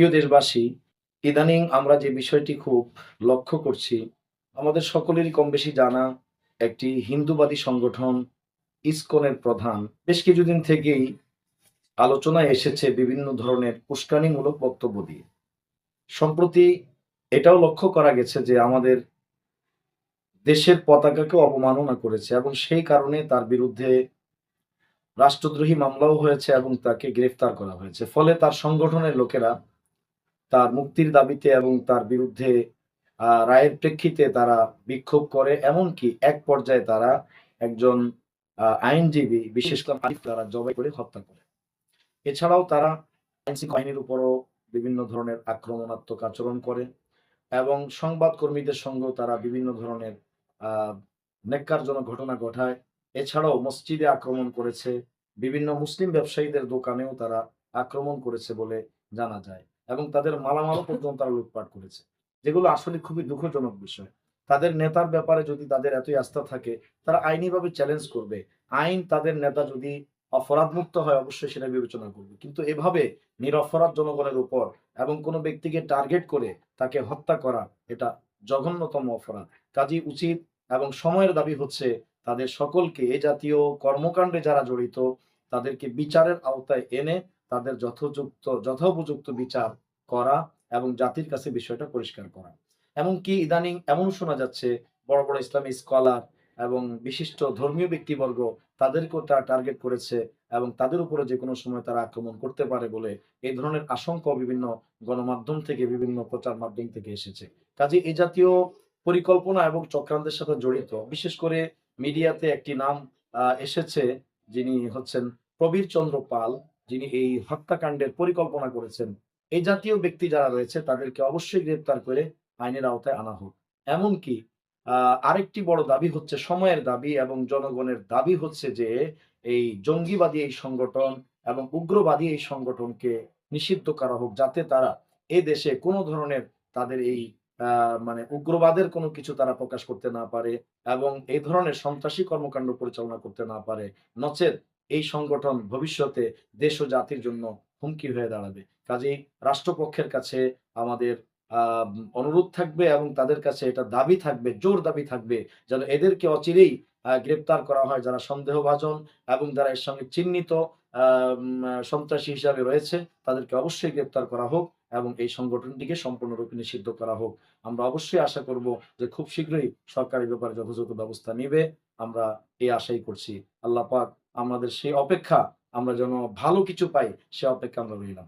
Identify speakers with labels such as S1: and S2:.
S1: প্রিয় দেশবাসী, ইদানিং আমরা যে বিষয়টি খুব লক্ষ্য করছি, আমাদের সকলেরই কম বেশি জানা একটি হিন্দুবাদী সংগঠন ইসকনের প্রধান। বেশ কিছুদিন থেকেই আলোচনায় এসেছে বিভিন্ন ধরনের উস্কানিমূলক বক্তব্য দিয়ে। সম্প্রতি এটাও লক্ষ্য করা গেছে যে আমাদের দেশের পতাকাকে অবমাননা করেছে এবং সেই কারণে তার বিরুদ্ধে রাষ্ট্রদ্রোহী মামলাও হয়েছে এবং তাকে গ্রেফতার করা হয়েছে। ফলে তার সংগঠনের লোকেরা তার মুক্তির দাবিতে এবং তার বিরুদ্ধে রায়ের প্রেক্ষিতে তারা বিক্ষোভ করে, এমনকি এক পর্যায়ে তারা একজন আইনজীবী, বিশেষ করে আরিফ তারা জবাই করে হত্যা করে। এছাড়াও তারা আইন শৃঙ্খলা বাহিনীর উপরও বিভিন্ন ধরনের আক্রমণাত্মক আচরণ করে এবং সংবাদ কর্মীদের সঙ্গেও তারা বিভিন্ন ধরনের নেককারজনক ঘটনা ঘটায়। এছাড়াও মসজিদে আক্রমণ করেছে, বিভিন্ন মুসলিম ব্যবসায়ীদের দোকানেও তারা আক্রমণ করেছে বলে জানা যায়। এবং তাদের মালামালও পর্যন্ত তারা লুটপাট করেছে, যেগুলো আসলে খুবই দুঃখজনক বিষয়। তাদের নেতার ব্যাপারে যদি তাদের এতই আস্থা থাকে, তারা আইনিভাবে চ্যালেঞ্জ করবে। আইন তাদের নেতা যদি অপরাধমুক্ত হয়, অবশ্যই সেটা বিবেচনা করবে। কিন্তু এভাবে নিরপরাধ জনগণের উপর এবং কোনো ব্যক্তিকে টার্গেট করে তাকে হত্যা করা, এটা জঘন্যতম অপরাধ। কাজী উচিত এবং সময়ের দাবি হচ্ছে, তাদের সকলকে এ জাতীয় কর্মকাণ্ডে যারা জড়িত, তাদেরকে বিচারের আওতায় এনে তাদের যথোযুক্ত, যথোপযুক্ত বিচার করা এবং জাতির কাছে বিষয়টা পরিষ্কার করা। এমনকি ইদানিং এমন শোনা যাচ্ছে, বড় বড় ইসলামী স্কলার এবং বিশিষ্ট ধর্মীয় ব্যক্তিবর্গ তাদেরকেও তারা টার্গেট করেছে এবং তাদের উপরে যে কোনো সময় তারা আক্রমণ করতে পারে বলে এই ধরনের আশঙ্কা বিভিন্ন গণমাধ্যম থেকে, বিভিন্ন প্রচার মাধ্যম থেকে এসেছে। কাজে এই জাতীয় পরিকল্পনা এবং চক্রান্তের সাথে জড়িত, বিশেষ করে মিডিয়াতে একটি নাম এসেছে যিনি হচ্ছেন প্রবীর চন্দ্র পাল। যিনি এই হত্যাকাণ্ডের পরিকল্পনা করেছেন, এই জাতীয় ব্যক্তি যারা রয়েছে তাদেরকে অবশ্যই গ্রেপ্তার করে আইনের আওতায় আনা হোক। এমনকি আরেকটি বড় দাবি হচ্ছে সময়ের দাবি এবং জনগণের দাবি হচ্ছে যে এই জঙ্গিবাদী এই সংগঠন এবং উগ্রবাদী এই সংগঠনকে নিষিদ্ধ করা হোক যাতে তারা এ দেশে কোনো ধরনের তাদের এই মানে উগ্রবাদের কোনো কিছু তারা প্রকাশ করতে না পারে এবং এই ধরনের সন্ত্রাসী কর্মকাণ্ড পরিচালনা করতে না পারে। নচেত এই সংগঠন ভবিষ্যতে দেশ ও জাতির জন্য হুমকি হয়ে দাঁড়াবে। কাজেই রাষ্ট্রপক্ষের কাছে আমাদের অনুরোধ থাকবে এবং তাদের কাছে এটা দাবি থাকবে, জোর দাবি থাকবে যেন এদেরকে অচিরেই গ্রেপ্তার করা হয় যারা সন্দেহভাজন এবং যারা এর সঙ্গে চিহ্নিত সন্ত্রাসী হিসাবে রয়েছে, তাদেরকে অবশ্যই গ্রেপ্তার করা হোক এবং এই সংগঠনটিকে সম্পূর্ণরূপে নিষিদ্ধ করা হোক। আমরা অবশ্যই আশা করব যে খুব শীঘ্রই সরকারি ব্যাপারে যথাযথ ব্যবস্থা নিবে। আমরা এই আশাই করছি। আল্লাহ পাক আমাদের সেই অপেক্ষা আমরা যেন ভালো কিছু পাই সে অপেক্ষা আমরা রইলাম।